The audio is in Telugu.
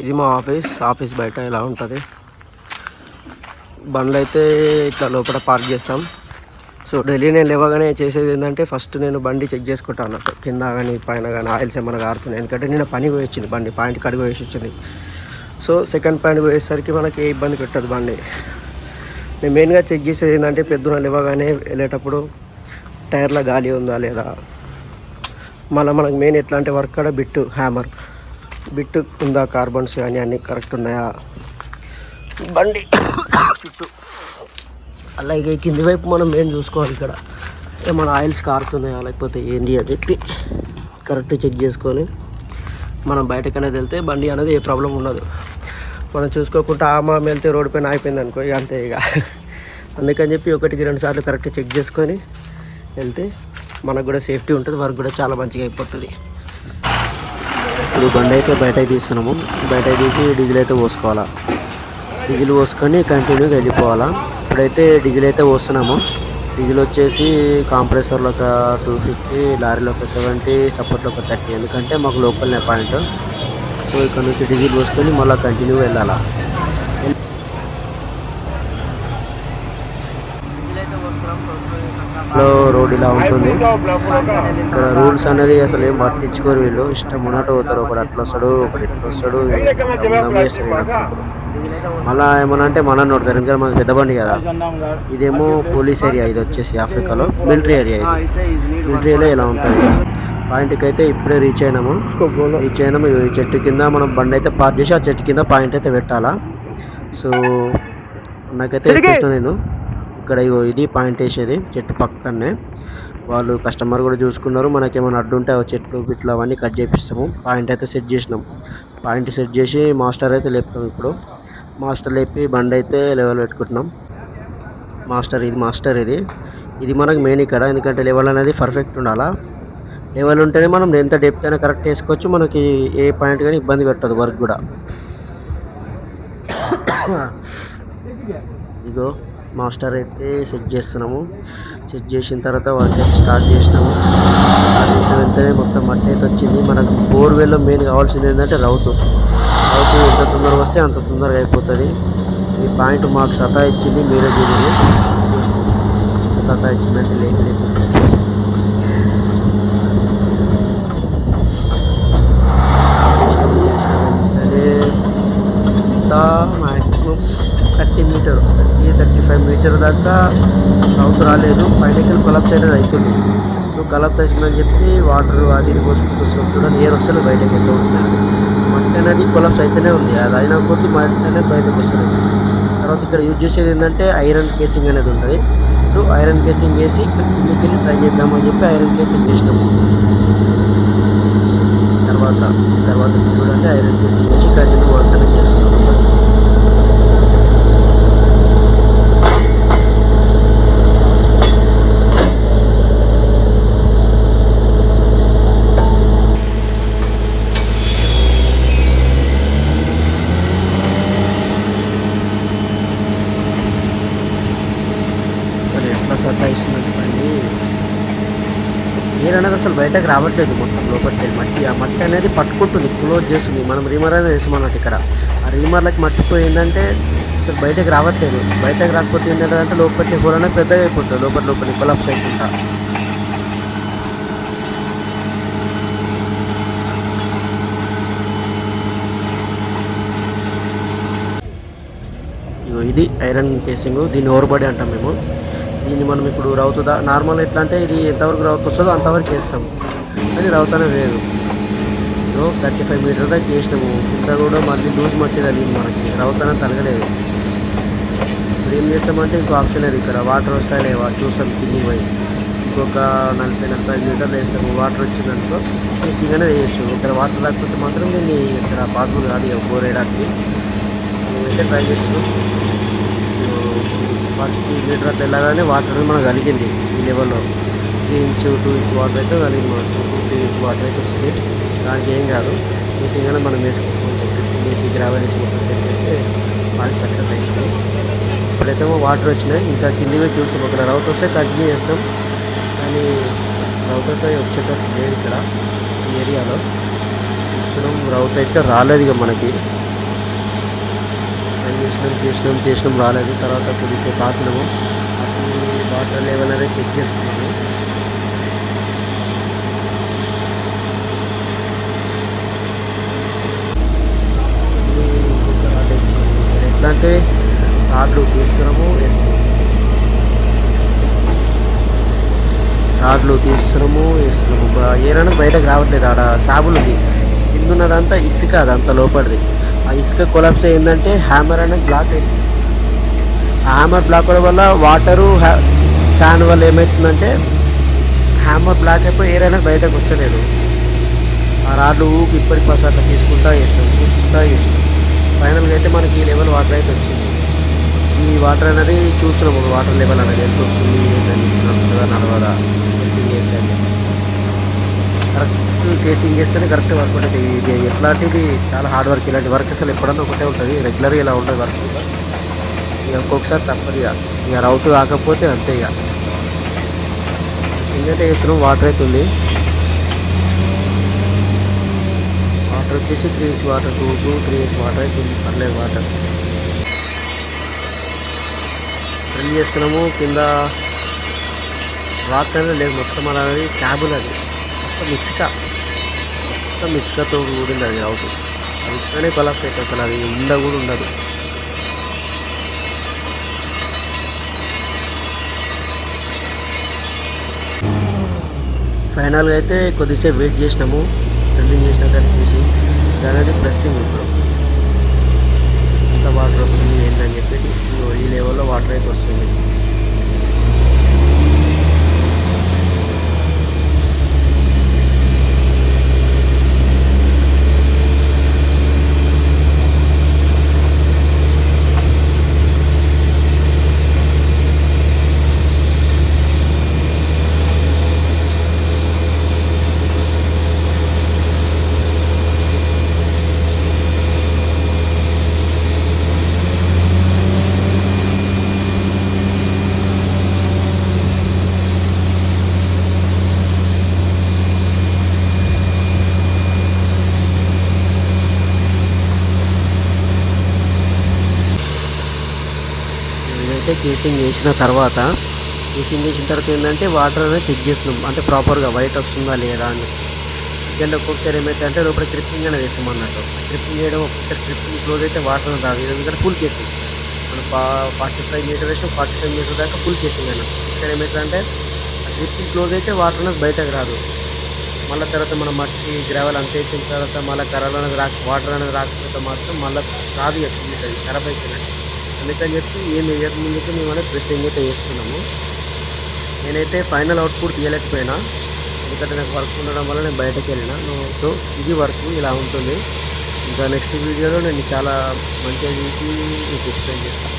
ఇది మా ఆఫీస్ ఆఫీస్ బయట ఇలా ఉంటుంది. బండ్లు అయితే ఇట్లా లోపల పార్క్ చేస్తాం. సో డైలీ నేను లేవగానే చేసేది ఏంటంటే ఫస్ట్ నేను బండి చెక్ చేసుకుంటాను అన్నట్టు. కింద కానీ పైన కానీ ఆయిల్స్ ఏమైనా కారుతున్నాయి ఎందుకంటే నేను పని పోయొచ్చింది బండి పాయింట్ కడిగి పోయేసి వచ్చింది. సో సెకండ్ పాయింట్ పోయేసరికి మనకి ఏ ఇబ్బంది పెట్టదు బండి. నేను మెయిన్గా చెక్ చేసేది ఏంటంటే పెద్దన లేవగానే వెళ్ళేటప్పుడు టైర్లో గాలి ఉందా లేదా? మళ్ళీ మనకు మెయిన్ ఎట్లా అంటే వర్క్ కూడా బిట్టు హ్యామర్. బిట్టు ఉందా కార్బన్స్ కానీ అన్నీ కరెక్ట్ ఉన్నాయా? బండి చుట్టూ. అలాగే కింది వైపు మనం ఏం చూసుకోవాలి ఇక్కడ? ఏమైనా ఆయిల్స్ కారుతున్నాయా లేకపోతే ఏంటి అని చెప్పి కరెక్ట్ చెక్ చేసుకొని మనం బయటకనేది వెళ్తే బండి అనేది ఏ ప్రాబ్లం ఉండదు. మనం చూసుకోకుండా ఆ మామి వెళ్తే రోడ్డు పైన అయిపోయింది అనుకో ఇక అంతే ఇక. అందుకని చెప్పి ఒకటికి రెండు సార్లు కరెక్ట్ చెక్ చేసుకొని వెళ్తే మనకు కూడా సేఫ్టీ ఉంటుంది వర్క్ కూడా చాలా మంచిగా అయిపోతుంది. ఇప్పుడు బండి అయితే బయటకు తీస్తున్నాము. బయటకి తీసి డీజిల్ అయితే పోసుకోవాలా. డీజిల్ పోసుకొని కంటిన్యూగా వెళ్ళిపోవాలా. ఇప్పుడైతే డీజిల్ అయితే పోస్తున్నాము. డీజిల్ వచ్చేసి కాంప్రెసర్లో ఒక టూ ఫిఫ్టీ లారీలో ఒక సెవెంటీ సపోర్ట్లో ఒక థర్టీ. ఎందుకంటే మాకు లోకల్నే పాయింట్ సో ఇక్కడ నుంచి డీజిల్ పోసుకొని మళ్ళీ కంటిన్యూ వెళ్ళాలా. లో రోడ్ ఇలా ఉంటుంది. ఇక్కడ రూల్స్ అనేది అసలు ఏం పట్టించుకోరు వీళ్ళు. ఇష్టం ఉన్నట్టు పోతారు. ఒకడు అట్లా వస్తాడు ఒకటి ఇట్లా వస్తాడు. మళ్ళా ఏమన్నా అంటే మన నోడతారు ఎందుకంటే మనకి పెద్ద బండి కదా. ఇదేమో పోలీస్ ఏరియా. ఇది వచ్చేసి ఆఫ్రికాలో. మిలిటరీ ఏరియా ఇది. మిలిటరీలో ఇలా ఉంటుంది. పాయింట్కి అయితే ఇప్పుడే రీచ్ అయినాము. రీచ్ అయినాము. ఈ చెట్టు కింద మనం బండి అయితే పార్క్ చేసి ఆ చెట్టు కింద పాయింట్ అయితే పెట్టాలా. సో నాకైతే నేను ఇక్కడ ఇగో ఇది పాయింట్ వేసేది చెట్టు పక్కనే. వాళ్ళు కస్టమర్ కూడా చూసుకున్నారు మనకేమైనా అడ్డుంటే అడ్డు ఉంటే ఆ చెట్లు ఇట్లా అవన్నీ కట్ చేపిస్తాము. పాయింట్ అయితే సెట్ చేసినాం. పాయింట్ సెట్ చేసి మాస్టర్ అయితే లేపుతాం ఇప్పుడు. మాస్టర్ లేపి బండి అయితే లెవెల్ పెట్టుకుంటున్నాం. మాస్టర్ ఇది మాస్టర్ ఇది. ఇది మనకు మెయిన్ ఇక్కడ ఎందుకంటే లెవెల్ అనేది పర్ఫెక్ట్ ఉండాలా? లెవెల్ ఉంటేనే మనం ఎంత డెప్త్ అయినా కరెక్ట్ వేసుకోవచ్చు. మనకి ఏ పాయింట్ కానీ ఇబ్బంది పెట్టదు వర్క్ కూడా. ఇగో మాస్టర్ అయితే సెట్ చేస్తున్నాము. సెట్ చేసిన తర్వాత వర్క్ అయితే స్టార్ట్ చేసినాము. స్టార్ట్ చేసిన వెంటనే మొత్తం మట్టి అయితే వచ్చింది మనకు బోర్వెల్లో మెయిన్ కావాల్సింది ఏంటంటే రౌతు. రౌతు ఎంత తొందరగా వస్తే అంత తొందరగా అయిపోతుంది. ఈ పాయింట్ మాకు సతా ఇచ్చింది మీరే చూడండి సతా ఇచ్చిందంటే లేక లేక లీటర్ దాకా రౌత్ రాలేదు. పైనకి కొలప్స్ అనేది అవుతుంది సో కలప్స్ అవుతుందని చెప్పి వాటర్ అది ఇది పోసుకుంటూ చూడండి. ఏర్ వస్తుంది బయటకి ఎంత ఉంటుంది మట్టి అనేది కొలప్స్ అయితేనే ఉంది. అది అయినా కొద్ది మట్టి అనేది బయటకు వస్తుంది. తర్వాత ఇక్కడ యూజ్ చేసేది ఏంటంటే ఐరన్ కేసింగ్ అనేది ఉంటుంది. సో ఐరన్ కేసింగ్ వేసి కిందికి వెళ్ళి ట్రై చేద్దామని చెప్పి ఐరన్ కేసింగ్ వేసినాము తర్వాత తర్వాత చూడండి ఐరన్ కేసింగ్ వేసి కంటిన్యూ వర్క్ అనేది చేస్తాం అసలు ఎట్లా సతాయిస్తుందండి బండి నీరు అనేది అసలు బయటకు రావట్లేదు మొత్తం లోపలికి మట్టి ఆ మట్టి అనేది పట్టుకుంటుంది క్లోజ్ చేస్తుంది. మనం రీమర్ అనేది వేసామన్నట్టు ఇక్కడ. ఆ రీమర్లకి మట్టిపోయిందంటే అసలు బయటకు రావట్లేదు. బయటకు రాకపోతే ఏంటంటే లోపలికి హోల్ అనేది పెద్దగా అయిపోతుంది. లోపల లోపలి కొలాప్స్ అయిపోతా. ఇది ఐరన్ కేసింగ్. దీన్ని ఓవర్బడి అంటాం మేము. దీన్ని మనం ఇప్పుడు రౌతుందా నార్మల్ ఎట్లా అంటే ఇది ఎంతవరకు రౌత్ వస్తుందో అంతవరకు వేస్తాం. కానీ రౌతనే లేదు. ఇదో థర్టీ ఫైవ్ మీటర్ దాకా చేసినాము ఇంత కూడా మళ్ళీ లూజ్ మట్టి తగిలింది మనకి. రౌతన తగలేదు తలగలేదు ఇప్పుడు ఏం చేస్తామంటే ఇంకో ఆప్షన్ లేదు ఇక్కడ. వాటర్ వస్తాయి లేవా? చూస్తాం కింది పోయి. ఇంకొక నలభై నలభై ఐదు మీటర్లు వేస్తాము వాటర్ వచ్చిందనుకో కేసింగ్ అనేది వేయచ్చు. ఇక్కడ వాటర్ రాకపోతే మాత్రం నేను ఇక్కడ పాసిబుల్ కాదు. ఇక బోర్ వేయడానికి. మేమైతే ట్రై చేస్తున్నాం. ఫార్టీ మీటర్ అట్లా వెళ్ళగానే వాటర్ అనేది మనకు కలిగింది ఈ లెవెల్లో three inch two inch water అయితే కలిగింది మనకు టూ త్రీ ఇంచ్ వాటర్ అయితే వస్తుంది. దానికి ఏం కాదు ఈసీగానే మనం వేసుకోవచ్చు కొంచెం ఫిఫ్టీ గ్రావెల్ వేసి మొత్తం సెట్ చేస్తే వాళ్ళకి సక్సెస్ అవుతుంది ఇప్పుడైతే వాటర్ వచ్చినాయి. ఇంకా కిందివే చూస్తాం. అక్కడ రౌత్ వస్తే కంటిన్యూ చేస్తాం. కానీ రౌత్ అయితే వచ్చేటప్పుడు లేదు ఇక్కడ ఈ ఏరియాలో చూస్తున్నాం రౌత్ అయితే రాలేదు ఇక మనకి. చేసినాం చేసినాం చేసినాం రాలేదు. తర్వాత కొద్దిసేపు ఆపినాము అప్పుడు వాటర్ లెవెల్ అనేది చెక్ చేసుకున్నాము. ఇంకొక ఎట్లా అంటే రాడ్లు తీస్తున్నాము వేస్తున్నాము రాడ్లు తీస్తున్నాము వేస్తున్నాము ఏదైనా ఏరైనా బయటకు రావట్లేదు ఆడ సాబులు ఉంది కింద ఉన్నదంతా ఇసుక అదంతా లోపలిది. ఆ ఇసుక కొలాప్స్ అయిందంటే హ్యామర్ అనేది బ్లాక్ అయింది. ఆ హ్యామర్ బ్లాక్ అవడం వల్ల వాటరు శాండ్ వల్ల ఏమవుతుందంటే హ్యామర్ బ్లాక్ అయిపోయి ఏరైనా బయటకు వస్తలేదు. ఆ రాడ్లు ఊకి ఇప్పటికి పసు అట్లా తీసుకుంటా చేస్తాం తీసుకుంటా చేస్తాం ఫైనల్గా అయితే మనకి ఈ లెవెల్ వాటర్ అయితే వచ్చింది. ఈ వాటర్ అనేది చూస్తున్నాం వాటర్ లెవెల్ అనేది ఎంత వస్తుంది ఏంటని నడుస్తుందా నడవదా కేసింగ్ చేసే కరెక్ట్ కేసింగ్ చేస్తేనే కరెక్ట్ వర్క్ ఉంటుంది. ఇది ఎట్లాంటిది? చాలా హార్డ్ వర్క్ ఇలాంటి వర్క్ అసలు ఎప్పుడన్నా ఒకటే ఉంటుంది. రెగ్యులర్గా ఇలా ఉంటుంది వర్క్ ఇక ఒక్కొక్కసారి తప్పదు ఇక. ఇక రౌట్ కాకపోతే అంతే ఇక. సింగ్ అయితే వేస్తున్నాం వాటర్ అవుతుంది వాటర్ వచ్చేసి three inch water two two three inch water అవుతుంది పర్లేదు వాటర్ డ్రిల్ చేస్తున్నాము. కింద రాక్ అనేది లేదు. మొత్తం అనేది శాబుల్ అది. మొత్తం ఇసుక మొత్తం ఇసుకతో కూడింది అది అవుతుంది. అది ఇక్కడనే కొలాప్స్ అసలు అది ఉండ కూడా ఉండదు. ఫైనల్గా అయితే కొద్దిసేపు వెయిట్ చేసినాము. ట్రెండింగ్ చేసినాక చూసి దాని అనేది ప్రెస్సింగ్ ఇప్పుడు ఎంత వాటర్ వస్తుంది ఏంటని చెప్పి ఇదిగో ఈ లెవెల్లో వాటర్ అయితే వస్తుంది అంటే కేసింగ్ వేసిన తర్వాత కేసింగ్ వేసిన తర్వాత ఏంటంటే వాటర్ అనేది చెక్ చేస్తున్నాం. అంటే ప్రాపర్గా వైట్ వస్తుందా లేదా అని. ఎందుకంటే ఒక్కొక్కసారి ఏమైతే లోపల క్రిప్పింగ్ అనేది వేసాం అన్నట్టు. క్రిప్పింగ్ చేయడం ఒక్కొక్కసారి క్రిప్పింగ్ క్లోజ్ అయితే వాటర్ అనేది రాదు. ఎందుకంటే ఫుల్ కేసింగ్ మనం ఫార్టీ ఫైవ్ మీటర్ వేసాం ఫార్టీ ఫైవ్ మీటర్ దాకా ఫుల్ కేసింగ్ అన్నట్టు ఒకసారి ఏమైతే క్రిప్పింగ్ క్లోజ్ అయితే వాటర్ అనేది బయటకు రాదు. మళ్ళీ తర్వాత మనం మట్టి గ్రావెల్ అంత వేసిన తర్వాత మళ్ళీ కర్రలు అనేది రాక వాటర్ అనేది రాకపోతే మాత్రం మళ్ళీ రాదు ఇక కరాబ్ ఖరాబ్ అయిపోయినట్టు. అందుకని చెప్పి ఏం వేయక మేము అనేది ప్రెస్సింగ్ అయితే చేస్తున్నాము నేనైతే ఫైనల్ అవుట్పుట్ తీయలేకపోయినా ఎందుకంటే నాకు వర్క్ ఉండడం వల్ల నేను బయటకు వెళ్ళిన. సో ఇది వర్క్ ఇలా ఉంటుంది. ఇంకా నెక్స్ట్ వీడియోలో నేను చాలా మంచిగా చేసి మీకు ఎక్స్ప్లెయిన్ చేస్తాను